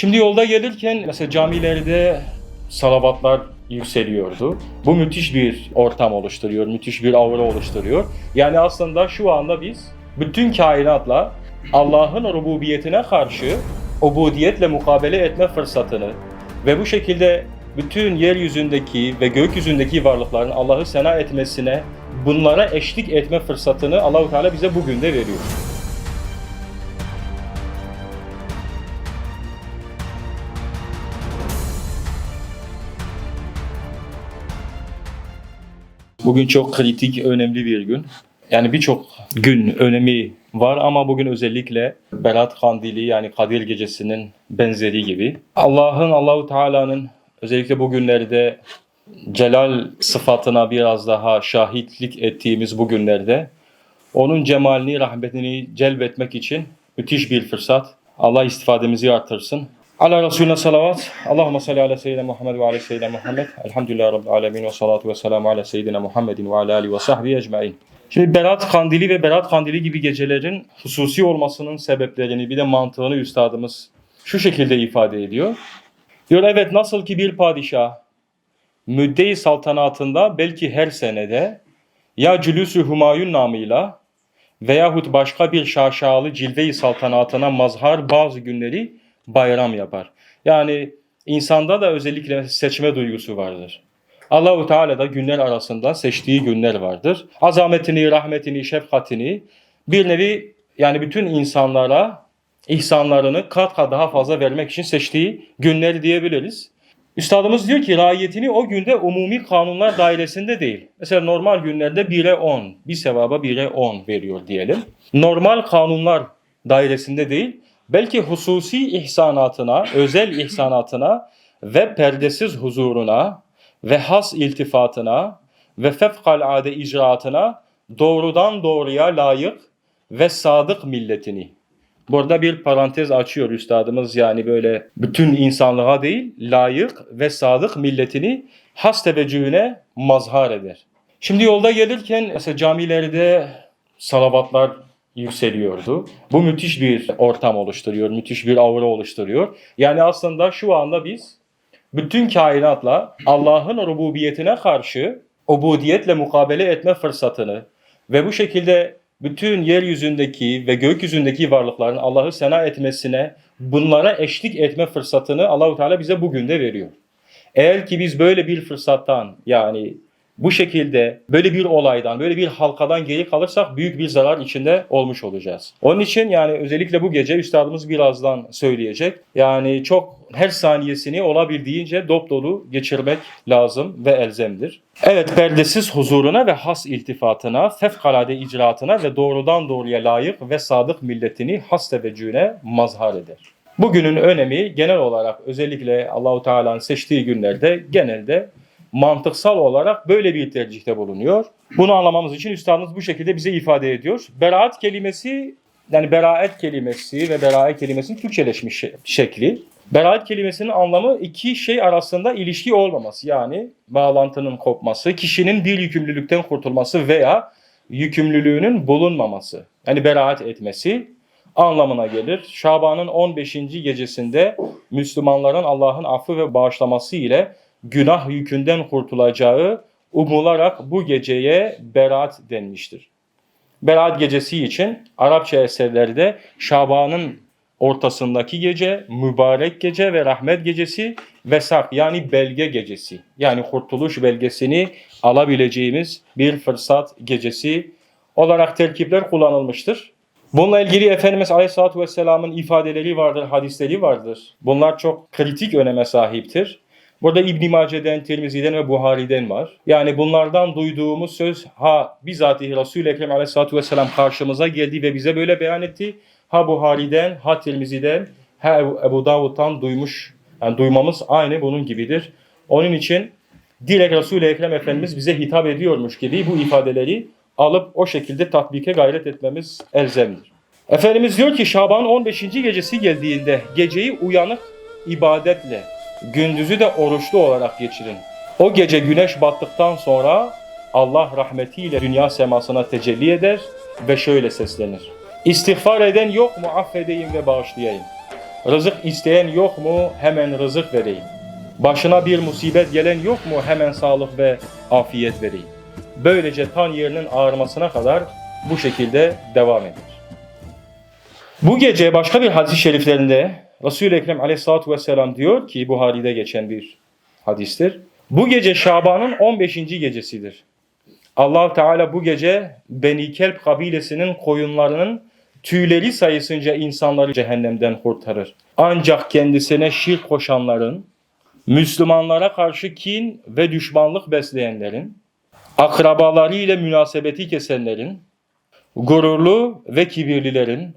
Şimdi yolda gelirken mesela camilerde salavatlar yükseliyordu. Bu müthiş bir ortam oluşturuyor, müthiş bir aura oluşturuyor. Yani aslında şu anda biz bütün kainatla Allah'ın rububiyetine karşı ubudiyetle mukabele etme fırsatını ve bu şekilde bütün yeryüzündeki ve gökyüzündeki varlıkların Allah'ı sena etmesine, bunlara eşlik etme fırsatını Allahu Teala bize bugün de veriyor. Bugün çok kritik, önemli bir gün. Yani birçok gün önemi var ama bugün özellikle Berat Kandili yani Kadir Gecesi'nin benzeri gibi. Allah'ın, Allahu Teala'nın özellikle bugünlerde celal sıfatına biraz daha şahitlik ettiğimiz bu günlerde onun cemalini, rahmetini celbetmek için müthiş bir fırsat. Allah istifademizi artırsın. Ala Resulüne salavat. Allahümme salli ala seyyidina Muhammed ve ala seyyidina Muhammed. Elhamdülillahi Rabbil alemin ve salatu ve selamu ala seyyidina Muhammedin ve ala alihi ve sahbihi ecmain. Şimdi Berat Kandili ve Berat Kandili gibi gecelerin hususi olmasının sebeplerini bir de mantığını üstadımız şu şekilde ifade ediyor. Diyor evet nasıl ki bir padişah müdde-i saltanatında belki her senede ya Cülüs-ü Humayun namıyla veyahut başka bir şaşalı cilve-i saltanatına mazhar bazı günleri bayram yapar. Yani insanda da özellikle seçme duygusu vardır. Allahu Teala da günler arasında seçtiği günler vardır. Azametini, rahmetini, şefkatini bir nevi yani bütün insanlara ihsanlarını kat kat daha fazla vermek için seçtiği günler diyebiliriz. Üstadımız diyor ki raiyetini o günde umumi kanunlar dairesinde değil. Mesela normal günlerde 1'e 10, bir sevaba 1'e 10 veriyor diyelim. Normal kanunlar dairesinde değil, belki hususi ihsanatına, özel ihsanatına ve perdesiz huzuruna ve has iltifatına ve fevkalade icraatına doğrudan doğruya layık ve sadık milletini. Burada bir parantez açıyor üstadımız yani böyle bütün insanlığa değil layık ve sadık milletini has teveccühüne mazhar eder. Şimdi yolda gelirken mesela camilerde salavatlar yükseliyordu. Bu müthiş bir ortam oluşturuyor, müthiş bir aura oluşturuyor. Yani aslında şu anda biz bütün kainatla Allah'ın rububiyetine karşı ubudiyetle mukabele etme fırsatını ve bu şekilde bütün yeryüzündeki ve gökyüzündeki varlıkların Allah'ı sena etmesine, bunlara eşlik etme fırsatını Allahu Teala bize bugün de veriyor. Eğer ki biz böyle bir fırsattan yani bu şekilde böyle bir olaydan, böyle bir halkadan geri kalırsak büyük bir zarar içinde olmuş olacağız. Onun için yani özellikle bu gece üstadımız birazdan söyleyecek. Yani çok her saniyesini olabildiğince dop dolu geçirmek lazım ve elzemdir. Evet perdesiz huzuruna ve has iltifatına, fevkalade icraatına ve doğrudan doğruya layık ve sadık milletini has teveccühüne mazhar eder. Bugünün önemi genel olarak özellikle Allahu Teala'nın seçtiği günlerde genelde mantıksal olarak böyle bir tercihte bulunuyor. Bunu anlamamız için üstadımız bu şekilde bize ifade ediyor. Beraat kelimesi yani beraat kelimesi ve beraat kelimesinin Türkçeleşmiş şe- şekli. Beraat kelimesinin anlamı iki şey arasında ilişki olmaması yani bağlantının kopması, kişinin bir yükümlülükten kurtulması veya yükümlülüğünün bulunmaması. Yani beraat etmesi anlamına gelir. Şaban'ın 15. gecesinde Müslümanların Allah'ın affı ve bağışlaması ile günah yükünden kurtulacağı umularak bu geceye Berat denmiştir. Berat gecesi için Arapça eserlerde Şaban'ın ortasındaki gece, mübarek gece ve rahmet gecesi vesak yani belge gecesi. Yani kurtuluş belgesini alabileceğimiz bir fırsat gecesi olarak terkipler kullanılmıştır. Bununla ilgili Efendimiz Aleyhisselatü Vesselam'ın ifadeleri vardır, hadisleri vardır. Bunlar çok kritik öneme sahiptir. Burada İbn Mace'den, Tirmizi'den ve Buhari'den var. Yani bunlardan duyduğumuz söz ha bizatihi Resul-i Ekrem Aleyhisselatü Vesselam karşımıza geldi ve bize böyle beyan etti. Ha Buhari'den, ha Tirmizi'den, ha Ebu, Davud'dan duymuş. Yani duymamız aynı bunun gibidir. Onun için direkt Resul-i Ekrem Efendimiz bize hitap ediyormuş gibi bu ifadeleri alıp o şekilde tatbike gayret etmemiz elzemdir. Efendimiz diyor ki Şaban 15. gecesi geldiğinde geceyi uyanık ibadetle, gündüzü de oruçlu olarak geçirin. O gece güneş battıktan sonra Allah rahmetiyle dünya semasına tecelli eder ve şöyle seslenir. İstiğfar eden yok mu affedeyim ve bağışlayayım. Rızık isteyen yok mu? Hemen rızık vereyim. Başına bir musibet gelen yok mu? Hemen sağlık ve afiyet vereyim. Böylece tan yerinin ağarmasına kadar bu şekilde devam eder. Bu gece başka bir hadis-i şeriflerinde Resul-i Ekrem aleyhissalatü vesselam diyor ki Buhari'de geçen bir hadistir. Bu gece Şaban'ın 15. gecesidir. allah Teala bu gece Beni Kelp kabilesinin koyunlarının tüyleri sayısınca insanları cehennemden kurtarır. Ancak kendisine şirk koşanların, Müslümanlara karşı kin ve düşmanlık besleyenlerin, akrabaları ile münasebeti kesenlerin, gururlu ve kibirlilerin,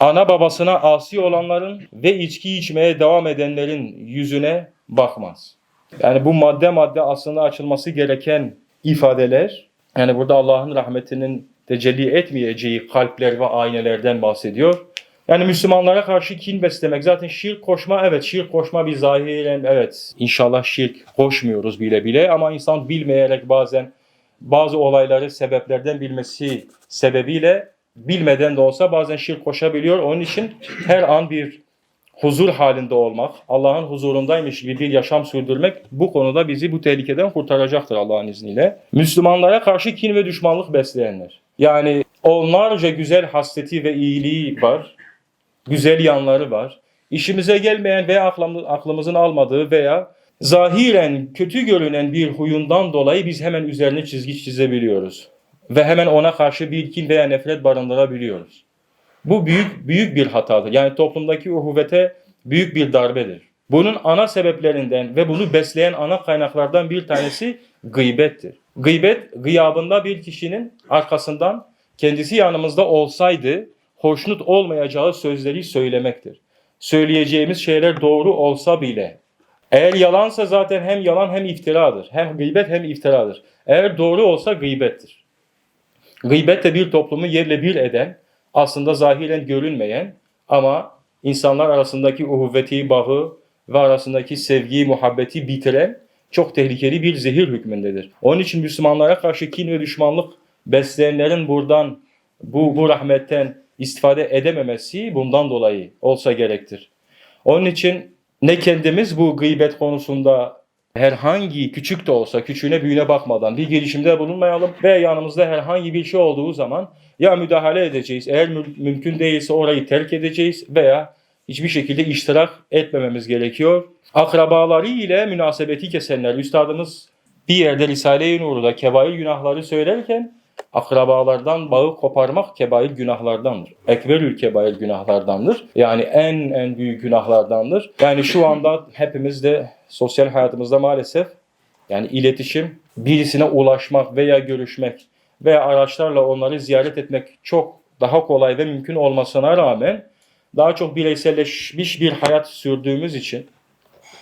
ana babasına asi olanların ve içki içmeye devam edenlerin yüzüne bakmaz. Yani bu madde madde aslında açılması gereken ifadeler. Yani burada Allah'ın rahmetinin tecelli etmeyeceği kalpler ve aynelerden bahsediyor. Yani Müslümanlara karşı kin beslemek. Zaten şirk koşma evet şirk koşma bir zahiren evet inşallah şirk koşmuyoruz bile bile ama insan bilmeyerek bazen bazı olayları sebeplerden bilmesi sebebiyle bilmeden de olsa bazen şirk koşabiliyor. Onun için her an bir huzur halinde olmak, Allah'ın huzurundaymış gibi bir yaşam sürdürmek bu konuda bizi bu tehlikeden kurtaracaktır Allah'ın izniyle. Müslümanlara karşı kin ve düşmanlık besleyenler. Yani onlarca güzel hasreti ve iyiliği var. Güzel yanları var. İşimize gelmeyen veya aklımızın almadığı veya zahiren kötü görünen bir huyundan dolayı biz hemen üzerine çizgi çizebiliyoruz. Ve hemen ona karşı bir kin veya nefret barındırabiliyoruz. Bu büyük büyük bir hatadır. Yani toplumdaki uhuvvete büyük bir darbedir. Bunun ana sebeplerinden ve bunu besleyen ana kaynaklardan bir tanesi gıybettir. Gıybet, gıyabında bir kişinin arkasından kendisi yanımızda olsaydı hoşnut olmayacağı sözleri söylemektir. Söyleyeceğimiz şeyler doğru olsa bile eğer yalansa zaten hem yalan hem iftiradır. Hem gıybet hem iftiradır. Eğer doğru olsa gıybettir. Gıybet de bir toplumu yerle bir eden, aslında zahiren görünmeyen ama insanlar arasındaki uhuvveti, bağı ve arasındaki sevgiyi, muhabbeti bitiren çok tehlikeli bir zehir hükmündedir. Onun için Müslümanlara karşı kin ve düşmanlık besleyenlerin buradan, bu, bu rahmetten istifade edememesi bundan dolayı olsa gerektir. Onun için ne kendimiz bu gıybet konusunda herhangi küçük de olsa küçüğüne büyüğüne bakmadan bir girişimde bulunmayalım ve yanımızda herhangi bir şey olduğu zaman ya müdahale edeceğiz eğer mü- mümkün değilse orayı terk edeceğiz veya hiçbir şekilde iştirak etmememiz gerekiyor. Akrabaları ile münasebeti kesenler, üstadımız bir yerde Risale-i Nur'da kebair günahları söylerken akrabalardan bağı koparmak kebair günahlardandır. Ekberül kebair günahlardandır. Yani en en büyük günahlardandır. Yani şu anda hepimiz de sosyal hayatımızda maalesef yani iletişim, birisine ulaşmak veya görüşmek veya araçlarla onları ziyaret etmek çok daha kolay ve mümkün olmasına rağmen daha çok bireyselleşmiş bir hayat sürdüğümüz için,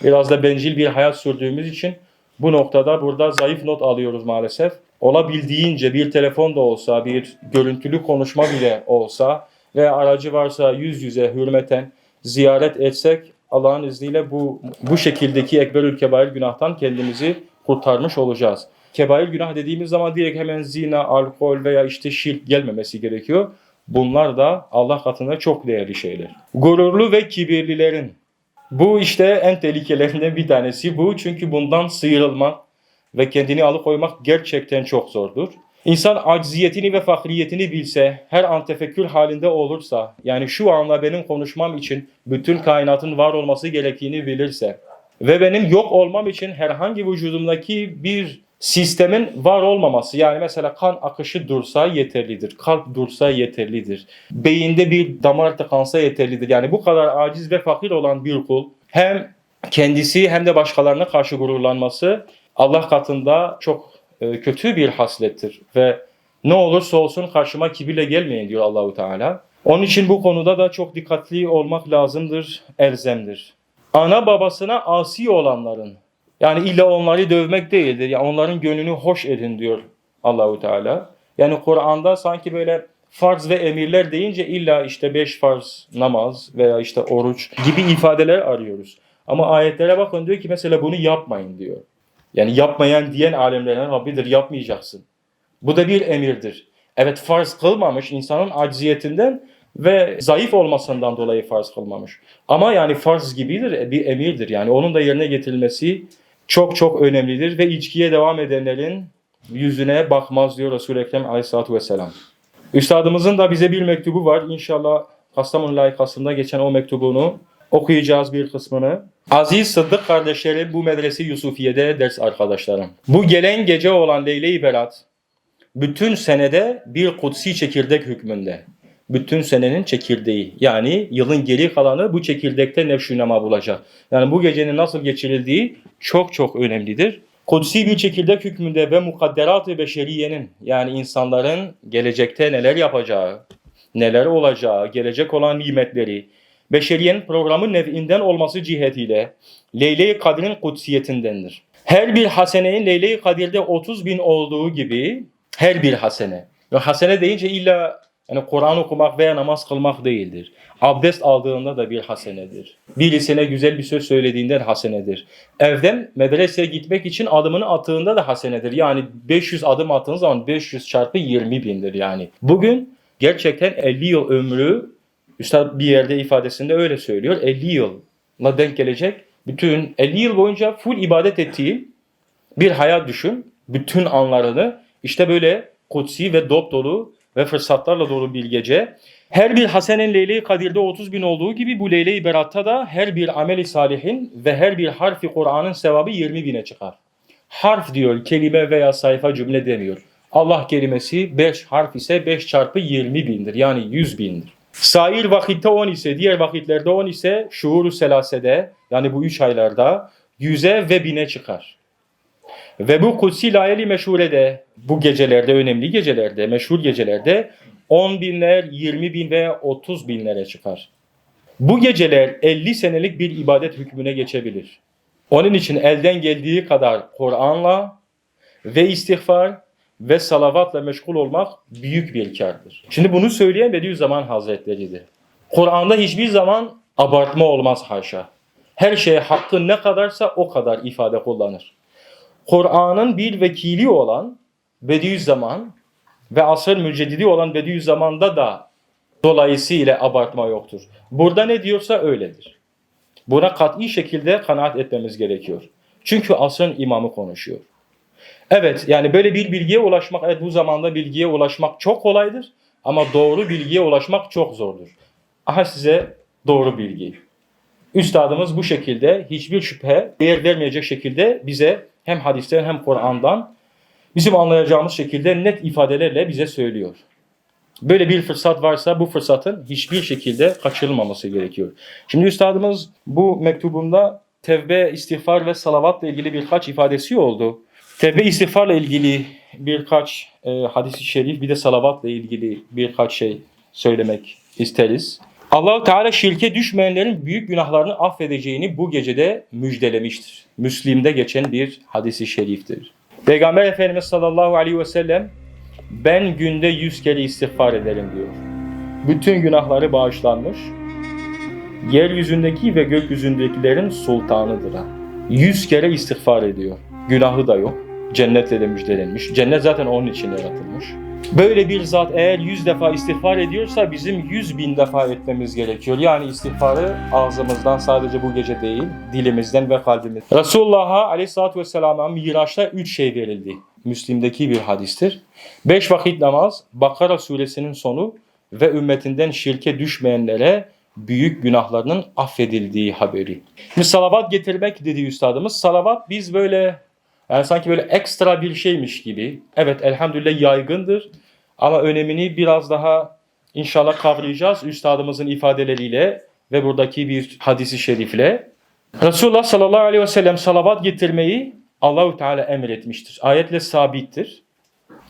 biraz da bencil bir hayat sürdüğümüz için bu noktada burada zayıf not alıyoruz maalesef. Olabildiğince bir telefon da olsa, bir görüntülü konuşma bile olsa ve aracı varsa yüz yüze hürmeten ziyaret etsek Allah'ın izniyle bu bu şekildeki ekberül kebair günahtan kendimizi kurtarmış olacağız. Kebair günah dediğimiz zaman direkt hemen zina, alkol veya işte şirk gelmemesi gerekiyor. Bunlar da Allah katında çok değerli şeyler. Gururlu ve kibirlilerin bu işte en tehlikelerinden bir tanesi bu. Çünkü bundan sıyrılmak ve kendini alıkoymak gerçekten çok zordur. İnsan acziyetini ve fakriyetini bilse, her an tefekkür halinde olursa, yani şu anda benim konuşmam için bütün kainatın var olması gerektiğini bilirse ve benim yok olmam için herhangi vücudumdaki bir sistemin var olmaması, yani mesela kan akışı dursa yeterlidir, kalp dursa yeterlidir, beyinde bir damar tıkansa yeterlidir. Yani bu kadar aciz ve fakir olan bir kul hem kendisi hem de başkalarına karşı gururlanması Allah katında çok e, kötü bir haslettir ve ne olursa olsun karşıma kibirle gelmeyin diyor Allahu Teala. Onun için bu konuda da çok dikkatli olmak lazımdır, elzemdir. Ana babasına asi olanların yani illa onları dövmek değildir. Yani onların gönlünü hoş edin diyor Allahu Teala. Yani Kur'an'da sanki böyle farz ve emirler deyince illa işte beş farz namaz veya işte oruç gibi ifadeler arıyoruz. Ama ayetlere bakın diyor ki mesela bunu yapmayın diyor. Yani yapmayan diyen alemlerden Rabbidir yapmayacaksın. Bu da bir emirdir. Evet farz kılmamış insanın acziyetinden ve zayıf olmasından dolayı farz kılmamış. Ama yani farz gibidir, bir emirdir. Yani onun da yerine getirilmesi çok çok önemlidir ve içkiye devam edenlerin yüzüne bakmaz diyor Resul-i Ekrem aleyhissalatü vesselam. Üstadımızın da bize bir mektubu var. İnşallah Kastamonu layıkasında geçen o mektubunu okuyacağız bir kısmını. Aziz Sıddık kardeşlerim bu medrese Yusufiye'de ders arkadaşlarım. Bu gelen gece olan Leyle-i Berat bütün senede bir kutsi çekirdek hükmünde. Bütün senenin çekirdeği. Yani yılın geri kalanı bu çekirdekte nefşünema bulacak. Yani bu gecenin nasıl geçirildiği çok çok önemlidir. Kutsi bir çekirdek hükmünde ve mukadderat-ı beşeriyenin yani insanların gelecekte neler yapacağı, neler olacağı, gelecek olan nimetleri, beşeriyenin programı nev'inden olması cihetiyle Leyle-i Kadir'in kutsiyetindendir. Her bir hasenenin Leyle-i Kadir'de 30 bin olduğu gibi her bir hasene. Hasene deyince illa yani Kur'an okumak veya namaz kılmak değildir. Abdest aldığında da bir hasenedir. Birisine güzel bir söz söylediğinde de hasenedir. Evden medreseye gitmek için adımını attığında da hasenedir. Yani 500 adım attığın zaman 500 çarpı 20 bindir yani. Bugün gerçekten 50 yıl ömrü Üstad bir yerde ifadesinde öyle söylüyor. 50 yılla denk gelecek. Bütün 50 yıl boyunca full ibadet ettiği bir hayat düşün. Bütün anlarını işte böyle kutsi ve dop dolu ve fırsatlarla dolu bir gece. Her bir Hasen'in Leyle-i Kadir'de 30 bin olduğu gibi bu Leyle-i Berat'ta da her bir ameli salihin ve her bir harfi Kur'an'ın sevabı 20 bine çıkar. Harf diyor, kelime veya sayfa cümle demiyor. Allah kelimesi 5 harf ise 5 çarpı 20 bindir. Yani 100 bindir. Sair vakitte 10 ise, diğer vakitlerde 10 ise şuuru selasede yani bu 3 aylarda 100'e ve 1000'e çıkar. Ve bu kutsi layeli meşhurede, bu gecelerde, önemli gecelerde, meşhur gecelerde 10 binler, 20 bin ve 30 binlere çıkar. Bu geceler 50 senelik bir ibadet hükmüne geçebilir. Onun için elden geldiği kadar Kur'an'la ve istiğfar ve salavatla meşgul olmak büyük bir kardır. Şimdi bunu söyleyen Bediüzzaman Hazretleri'dir. Kur'an'da hiçbir zaman abartma olmaz haşa. Her şeye hakkı ne kadarsa o kadar ifade kullanır. Kur'an'ın bir vekili olan Bediüzzaman ve asır müceddidi olan Bediüzzaman'da da dolayısıyla abartma yoktur. Burada ne diyorsa öyledir. Buna kat'i şekilde kanaat etmemiz gerekiyor. Çünkü asrın imamı konuşuyor. Evet yani böyle bir bilgiye ulaşmak, evet bu zamanda bilgiye ulaşmak çok kolaydır. Ama doğru bilgiye ulaşmak çok zordur. Aha size doğru bilgi. Üstadımız bu şekilde hiçbir şüphe değer vermeyecek şekilde bize hem hadisten hem Kur'an'dan bizim anlayacağımız şekilde net ifadelerle bize söylüyor. Böyle bir fırsat varsa bu fırsatın hiçbir şekilde kaçırılmaması gerekiyor. Şimdi üstadımız bu mektubunda tevbe, istiğfar ve salavatla ilgili birkaç ifadesi oldu. Tevbe istiğfarla ilgili birkaç e, hadis-i şerif bir de salavatla ilgili birkaç şey söylemek isteriz. Allahu Teala şirke düşmeyenlerin büyük günahlarını affedeceğini bu gecede müjdelemiştir. Müslim'de geçen bir hadisi şeriftir. Peygamber Efendimiz sallallahu aleyhi ve sellem ben günde yüz kere istiğfar ederim diyor. Bütün günahları bağışlanmış. Yeryüzündeki ve gökyüzündekilerin sultanıdır. ha. Yüz kere istiğfar ediyor. Günahı da yok. Cennetle de müjdelenmiş. Cennet zaten onun için yaratılmış. Böyle bir zat eğer yüz defa istiğfar ediyorsa bizim yüz bin defa etmemiz gerekiyor. Yani istiğfarı ağzımızdan sadece bu gece değil, dilimizden ve kalbimizden. Resulullah'a aleyhissalatü vesselam'a Miraç'ta üç şey verildi. Müslim'deki bir hadistir. Beş vakit namaz, Bakara suresinin sonu ve ümmetinden şirke düşmeyenlere büyük günahlarının affedildiği haberi. Şimdi salavat getirmek dedi üstadımız. Salavat biz böyle yani sanki böyle ekstra bir şeymiş gibi. Evet elhamdülillah yaygındır. Ama önemini biraz daha inşallah kavrayacağız üstadımızın ifadeleriyle ve buradaki bir hadisi şerifle. Resulullah sallallahu aleyhi ve sellem salavat getirmeyi Allahu Teala emretmiştir. Ayetle sabittir.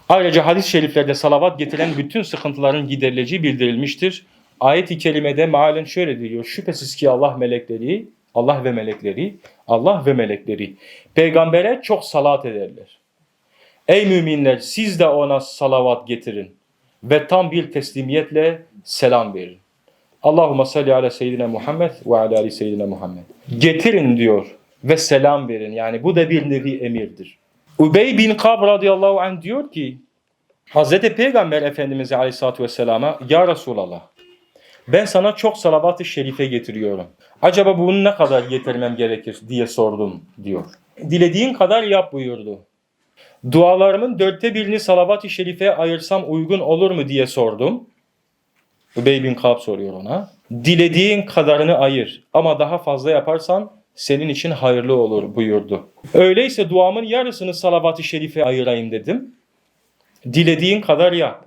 Ayrıca hadis-i şeriflerde salavat getiren bütün sıkıntıların giderileceği bildirilmiştir. Ayet-i kerimede mealen şöyle diyor. Şüphesiz ki Allah melekleri, Allah ve melekleri, Allah ve melekleri peygambere çok salat ederler. Ey müminler siz de ona salavat getirin ve tam bir teslimiyetle selam verin. Allahümme salli ala seyyidina Muhammed ve ala ali seyyidina Muhammed. Getirin diyor ve selam verin. Yani bu da bir nevi emirdir. Ubey bin Kab radıyallahu anh diyor ki Hazreti Peygamber Efendimiz aleyhissalatü vesselama Ya Resulallah Ben sana çok salavat-ı şerife getiriyorum. Acaba bunu ne kadar getirmem gerekir diye sordum diyor. Dilediğin kadar yap buyurdu. Dualarımın dörtte birini salavat-ı şerife ayırsam uygun olur mu diye sordum. Übey bin Kab soruyor ona. Dilediğin kadarını ayır ama daha fazla yaparsan senin için hayırlı olur buyurdu. Öyleyse duamın yarısını salavat-ı şerife ayırayım dedim. Dilediğin kadar yap.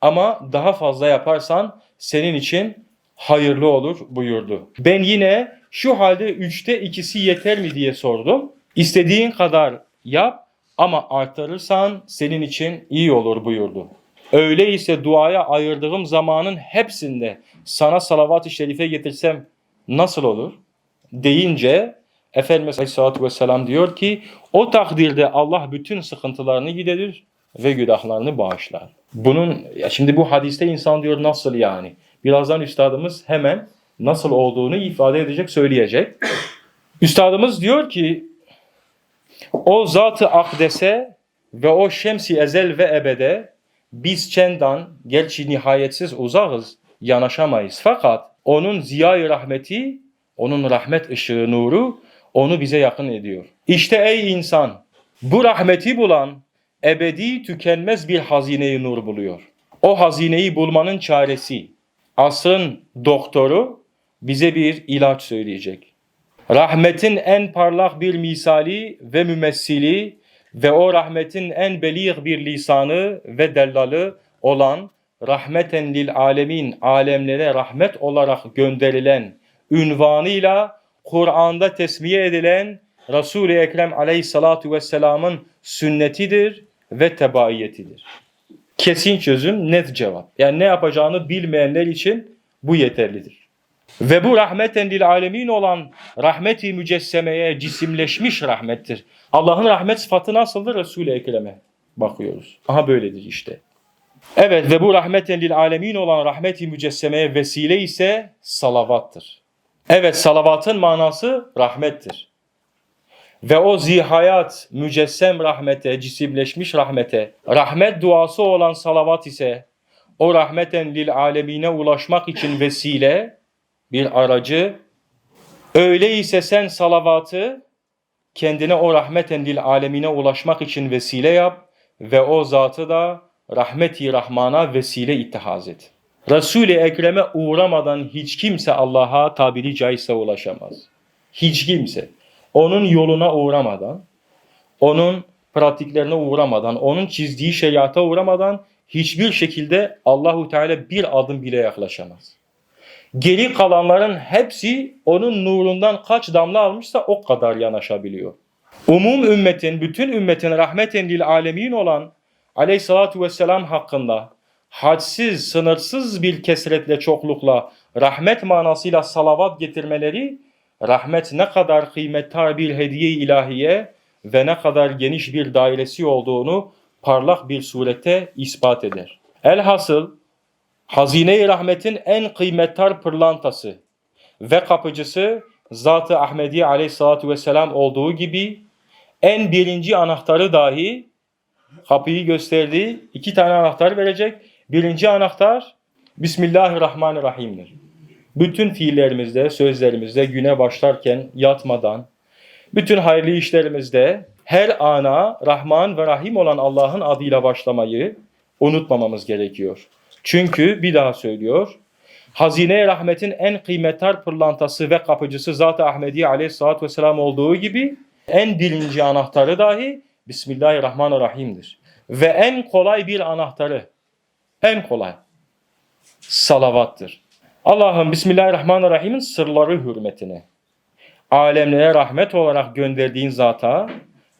Ama daha fazla yaparsan senin için hayırlı olur buyurdu. Ben yine şu halde üçte ikisi yeter mi diye sordum. İstediğin kadar yap ama arttırırsan senin için iyi olur buyurdu. Öyleyse duaya ayırdığım zamanın hepsinde sana salavat-ı şerife getirsem nasıl olur? Deyince Efendimiz Aleyhisselatü Vesselam diyor ki o takdirde Allah bütün sıkıntılarını giderir ve günahlarını bağışlar. Bunun ya şimdi bu hadiste insan diyor nasıl yani? Birazdan üstadımız hemen nasıl olduğunu ifade edecek, söyleyecek. Üstadımız diyor ki o zat-ı akdese ve o şemsi ezel ve ebede biz çendan gerçi nihayetsiz uzağız yanaşamayız. Fakat onun ziyayı rahmeti, onun rahmet ışığı nuru onu bize yakın ediyor. İşte ey insan bu rahmeti bulan ebedi tükenmez bir hazineyi nur buluyor. O hazineyi bulmanın çaresi asrın doktoru bize bir ilaç söyleyecek. Rahmetin en parlak bir misali ve mümessili ve o rahmetin en belir bir lisanı ve dellalı olan rahmeten lil alemin alemlere rahmet olarak gönderilen ünvanıyla Kur'an'da tesmiye edilen Resul-i Ekrem aleyhissalatu vesselamın sünnetidir ve tebaiyetidir. Kesin çözüm, net cevap. Yani ne yapacağını bilmeyenler için bu yeterlidir. Ve bu rahmeten lil alemin olan rahmeti mücessemeye cisimleşmiş rahmettir. Allah'ın rahmet sıfatı nasıldır? Resul-i Ekrem'e bakıyoruz. Aha böyledir işte. Evet ve bu rahmeten lil alemin olan rahmeti mücessemeye vesile ise salavattır. Evet salavatın manası rahmettir. Ve o zihayat mücessem rahmete, cisimleşmiş rahmete, rahmet duası olan salavat ise o rahmeten lil alemine ulaşmak için vesile, bir aracı. Öyleyse sen salavatı kendine o rahmeten lil alemine ulaşmak için vesile yap ve o zatı da rahmeti rahmana vesile ittihaz et. Resul-i Ekrem'e uğramadan hiç kimse Allah'a tabiri caizse ulaşamaz. Hiç kimse. Onun yoluna uğramadan, onun pratiklerine uğramadan, onun çizdiği şeriata uğramadan hiçbir şekilde Allahu Teala bir adım bile yaklaşamaz. Geri kalanların hepsi onun nurundan kaç damla almışsa o kadar yanaşabiliyor. Umum ümmetin, bütün ümmetin rahmeten lil alemin olan aleyhissalatu vesselam hakkında hadsiz, sınırsız bir kesretle, çoklukla, rahmet manasıyla salavat getirmeleri, rahmet ne kadar kıymetli bir hediye ilahiye ve ne kadar geniş bir dairesi olduğunu parlak bir surete ispat eder. Elhasıl, hazine-i rahmetin en kıymetli pırlantası ve kapıcısı Zat-ı Ahmedi aleyhissalatu vesselam olduğu gibi en birinci anahtarı dahi kapıyı gösterdiği iki tane anahtar verecek. Birinci anahtar Bismillahirrahmanirrahim'dir. Bütün fiillerimizde, sözlerimizde güne başlarken yatmadan, bütün hayırlı işlerimizde her ana Rahman ve Rahim olan Allah'ın adıyla başlamayı unutmamamız gerekiyor. Çünkü bir daha söylüyor, hazine rahmetin en kıymetli pırlantası ve kapıcısı Zat-ı Ahmedi aleyhissalatü vesselam olduğu gibi en birinci anahtarı dahi Bismillahirrahmanirrahim'dir. Ve en kolay bir anahtarı, en kolay salavattır. Allah'ın Bismillahirrahmanirrahim'in sırları hürmetine, alemlere rahmet olarak gönderdiğin zata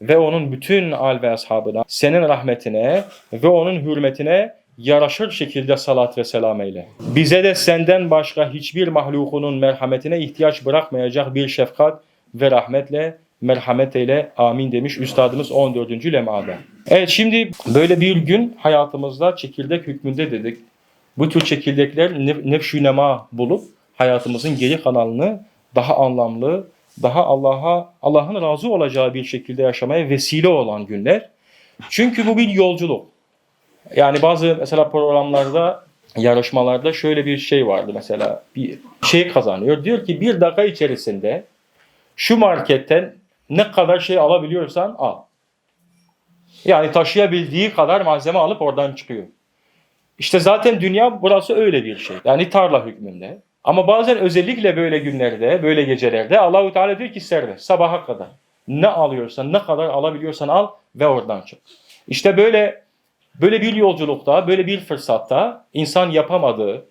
ve onun bütün al ve ashabına senin rahmetine ve onun hürmetine yaraşır şekilde salat ve selam eyle. Bize de senden başka hiçbir mahlukunun merhametine ihtiyaç bırakmayacak bir şefkat ve rahmetle merhamet eyle amin demiş üstadımız 14. lemada. Evet şimdi böyle bir gün hayatımızda çekirdek hükmünde dedik. Bu tür çekirdekler nef- nefşü nema bulup hayatımızın geri kanalını daha anlamlı, daha Allah'a Allah'ın razı olacağı bir şekilde yaşamaya vesile olan günler. Çünkü bu bir yolculuk. Yani bazı mesela programlarda yarışmalarda şöyle bir şey vardı mesela bir şey kazanıyor. Diyor ki bir dakika içerisinde şu marketten ne kadar şey alabiliyorsan al. Yani taşıyabildiği kadar malzeme alıp oradan çıkıyor. İşte zaten dünya burası öyle bir şey. Yani tarla hükmünde. Ama bazen özellikle böyle günlerde, böyle gecelerde Allahu Teala diyor ki serbest sabaha kadar. Ne alıyorsan, ne kadar alabiliyorsan al ve oradan çık. İşte böyle böyle bir yolculukta, böyle bir fırsatta insan yapamadığı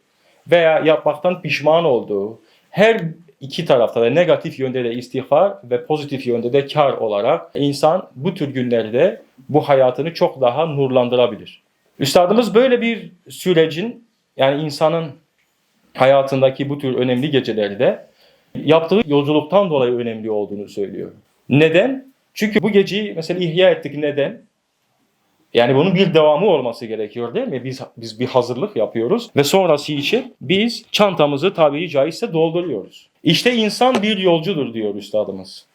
veya yapmaktan pişman olduğu her iki tarafta da negatif yönde de istiğfar ve pozitif yönde de kar olarak insan bu tür günlerde bu hayatını çok daha nurlandırabilir. Üstadımız böyle bir sürecin yani insanın hayatındaki bu tür önemli gecelerde yaptığı yolculuktan dolayı önemli olduğunu söylüyor. Neden? Çünkü bu geceyi mesela ihya ettik neden? Yani bunun bir devamı olması gerekiyor değil mi? Biz biz bir hazırlık yapıyoruz ve sonrası için biz çantamızı tabii caizse dolduruyoruz. İşte insan bir yolcudur diyor üstadımız.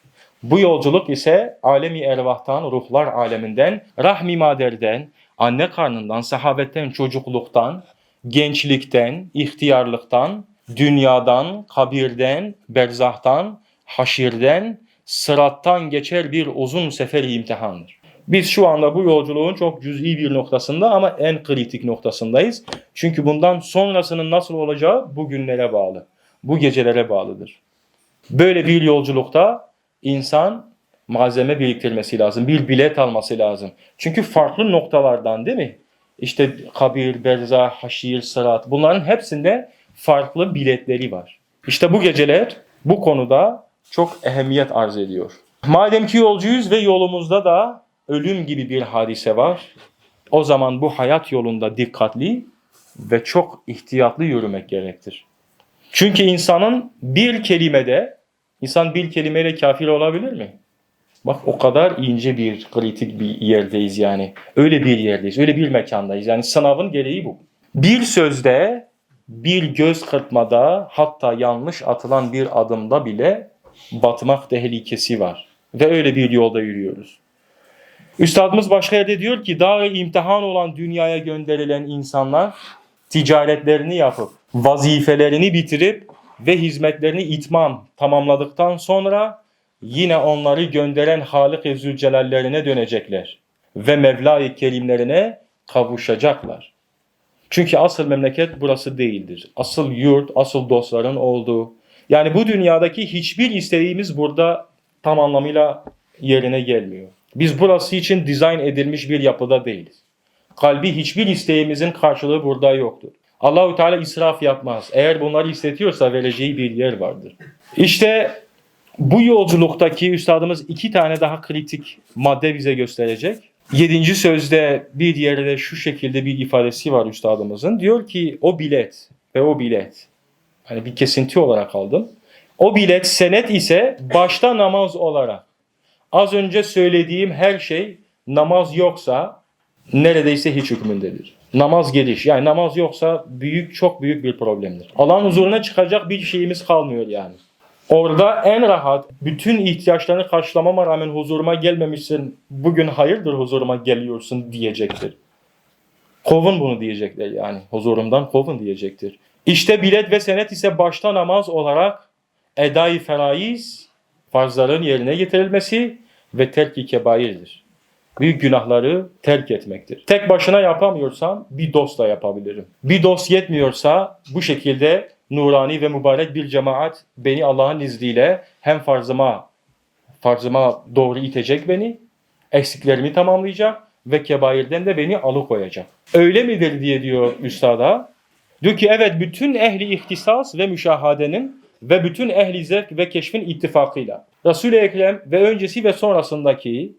Bu yolculuk ise alemi ervahtan, ruhlar aleminden, rahmi maderden, anne karnından, sahabetten, çocukluktan, gençlikten, ihtiyarlıktan, dünyadan, kabirden, berzahtan, haşirden, sırattan geçer bir uzun seferi imtihandır. Biz şu anda bu yolculuğun çok cüz'i bir noktasında ama en kritik noktasındayız. Çünkü bundan sonrasının nasıl olacağı bu günlere bağlı. Bu gecelere bağlıdır. Böyle bir yolculukta insan malzeme biriktirmesi lazım. Bir bilet alması lazım. Çünkü farklı noktalardan değil mi? İşte kabir, berzah, haşir, sırat bunların hepsinde farklı biletleri var. İşte bu geceler bu konuda çok ehemmiyet arz ediyor. Madem ki yolcuyuz ve yolumuzda da ölüm gibi bir hadise var. O zaman bu hayat yolunda dikkatli ve çok ihtiyatlı yürümek gerektir. Çünkü insanın bir kelimede, insan bir kelimeyle kafir olabilir mi? Bak o kadar ince bir kritik bir yerdeyiz yani. Öyle bir yerdeyiz, öyle bir mekandayız. Yani sınavın gereği bu. Bir sözde, bir göz kırpmada, hatta yanlış atılan bir adımda bile batmak tehlikesi var. Ve öyle bir yolda yürüyoruz. Üstadımız başka yerde diyor ki daha imtihan olan dünyaya gönderilen insanlar ticaretlerini yapıp, vazifelerini bitirip ve hizmetlerini itmam tamamladıktan sonra yine onları gönderen Halik-i Zülcelallerine dönecekler ve Mevla-i Kerimlerine kavuşacaklar. Çünkü asıl memleket burası değildir. Asıl yurt, asıl dostların olduğu. Yani bu dünyadaki hiçbir isteğimiz burada tam anlamıyla yerine gelmiyor. Biz burası için dizayn edilmiş bir yapıda değiliz. Kalbi hiçbir isteğimizin karşılığı burada yoktur. Allahü Teala israf yapmaz. Eğer bunları istetiyorsa vereceği bir yer vardır. İşte bu yolculuktaki üstadımız iki tane daha kritik madde bize gösterecek. Yedinci sözde bir yerde şu şekilde bir ifadesi var üstadımızın. Diyor ki o bilet ve o bilet. Hani bir kesinti olarak aldım. O bilet senet ise başta namaz olarak. Az önce söylediğim her şey namaz yoksa neredeyse hiç hükmündedir. Namaz geliş. Yani namaz yoksa büyük çok büyük bir problemdir. Allah'ın huzuruna çıkacak bir şeyimiz kalmıyor yani. Orada en rahat bütün ihtiyaçlarını karşılamama rağmen huzuruma gelmemişsin. Bugün hayırdır huzuruma geliyorsun diyecektir. Kovun bunu diyecekler yani. Huzurumdan kovun diyecektir. İşte bilet ve senet ise başta namaz olarak edai feraiz, farzların yerine getirilmesi ve terk-i kebairdir. Büyük günahları terk etmektir. Tek başına yapamıyorsam bir dostla yapabilirim. Bir dost yetmiyorsa bu şekilde nurani ve mübarek bir cemaat beni Allah'ın izniyle hem farzıma farzıma doğru itecek beni, eksiklerimi tamamlayacak ve kebairden de beni alıkoyacak. Öyle midir diye diyor üstada. Diyor ki evet bütün ehli ihtisas ve müşahadenin ve bütün ehli zevk ve keşfin ittifakıyla Resul-i Ekrem ve öncesi ve sonrasındaki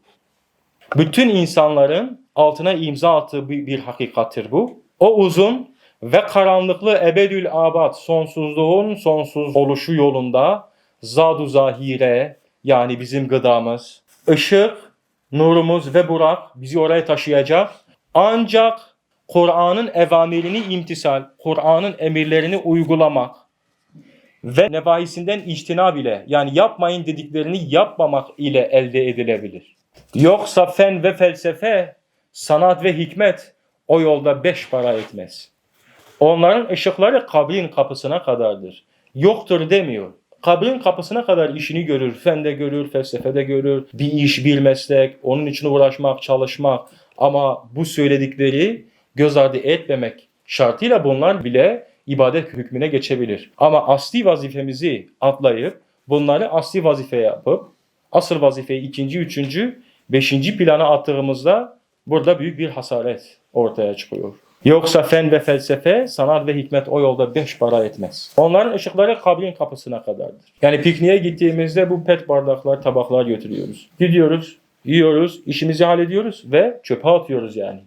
bütün insanların altına imza attığı bir, bir hakikattir bu. O uzun ve karanlıklı ebedül abad sonsuzluğun sonsuz oluşu yolunda zadu zahire yani bizim gıdamız, ışık, nurumuz ve burak bizi oraya taşıyacak. Ancak Kur'an'ın evamirini imtisal, Kur'an'ın emirlerini uygulamak ve nevahisinden içtinab ile yani yapmayın dediklerini yapmamak ile elde edilebilir. Yoksa fen ve felsefe, sanat ve hikmet o yolda beş para etmez. Onların ışıkları kabrin kapısına kadardır. Yoktur demiyor. Kabrin kapısına kadar işini görür. Fende görür, felsefede görür. Bir iş, bir meslek. Onun için uğraşmak, çalışmak. Ama bu söyledikleri göz ardı etmemek şartıyla bunlar bile ibadet hükmüne geçebilir. Ama asli vazifemizi atlayıp bunları asli vazife yapıp asıl vazifeyi ikinci, üçüncü, beşinci plana attığımızda burada büyük bir hasaret ortaya çıkıyor. Yoksa fen ve felsefe, sanat ve hikmet o yolda beş para etmez. Onların ışıkları kabrin kapısına kadardır. Yani pikniğe gittiğimizde bu pet bardaklar, tabaklar götürüyoruz. Gidiyoruz, yiyoruz, işimizi hallediyoruz ve çöpe atıyoruz yani.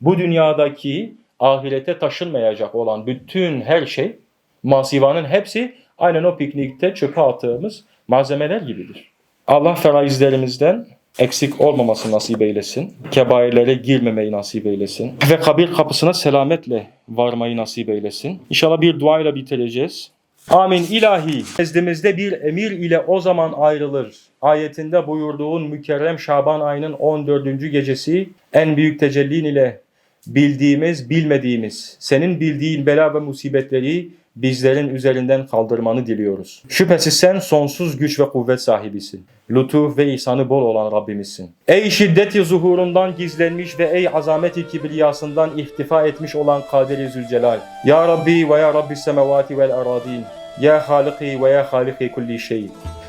Bu dünyadaki ahirete taşınmayacak olan bütün her şey, masivanın hepsi aynen o piknikte çöpe attığımız malzemeler gibidir. Allah feraizlerimizden eksik olmaması nasip eylesin. Kebairlere girmemeyi nasip eylesin. Ve kabir kapısına selametle varmayı nasip eylesin. İnşallah bir duayla bitireceğiz. Amin ilahi. Nezdimizde bir emir ile o zaman ayrılır. Ayetinde buyurduğun mükerrem Şaban ayının 14. gecesi en büyük tecellin ile bildiğimiz, bilmediğimiz, senin bildiğin bela ve musibetleri bizlerin üzerinden kaldırmanı diliyoruz. Şüphesiz sen sonsuz güç ve kuvvet sahibisin. Lütuf ve ihsanı bol olan Rabbimizsin. Ey şiddeti zuhurundan gizlenmiş ve ey azameti kibriyasından ihtifa etmiş olan Kadir-i Zülcelal. Ya Rabbi ve ya Rabbi semavati vel aradin. Ya Haliki ve ya Haliki kulli şey.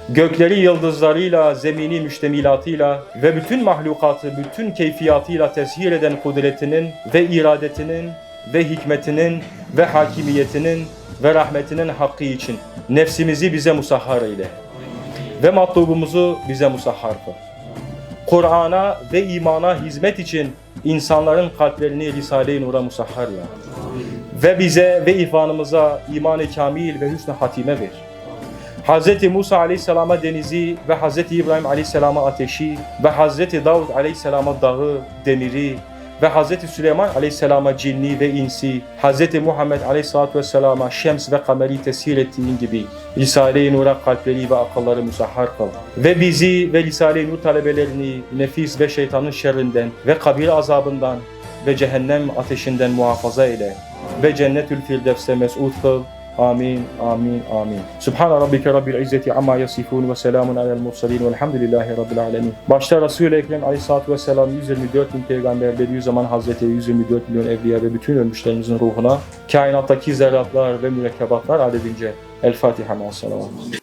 Gökleri yıldızlarıyla, zemini müştemilatıyla ve bütün mahlukatı bütün keyfiyatıyla teshir eden kudretinin ve iradetinin ve hikmetinin ve hakimiyetinin ve rahmetinin hakkı için nefsimizi bize musahhar eyle ve matlubumuzu bize musahhar kıl. Kur'an'a ve imana hizmet için insanların kalplerini Risale-i Nur'a musahhar ya. Ve bize ve ihvanımıza iman-ı kamil ve hüsnü hatime ver. Hz. Musa aleyhisselama denizi ve Hz. İbrahim aleyhisselama ateşi ve Hz. Davud aleyhisselama dağı, demiri ve Hz. Süleyman aleyhisselama cinni ve insi, Hz. Muhammed aleyhissalatu vesselama şems ve kameri tesir ettiğin gibi Risale-i Nur'a kalpleri ve akılları musahhar kıl. Ve bizi ve Risale-i Nur talebelerini nefis ve şeytanın şerrinden ve kabir azabından ve cehennem ateşinden muhafaza eyle ve cennetül firdevse mes'ud kıl. Amin, amin, amin. Subhan rabbike rabbil izzeti amma yasifun ve selamun alel mursalin velhamdülillahi rabbil alemin. Başta Resul-i Ekrem aleyhissalatu vesselam 124 bin peygamber Bediüzzaman Hazreti 124 milyon evliya ve bütün ölmüşlerimizin ruhuna kainattaki zerratlar ve mürekkebatlar adedince El Fatiha ma salavat.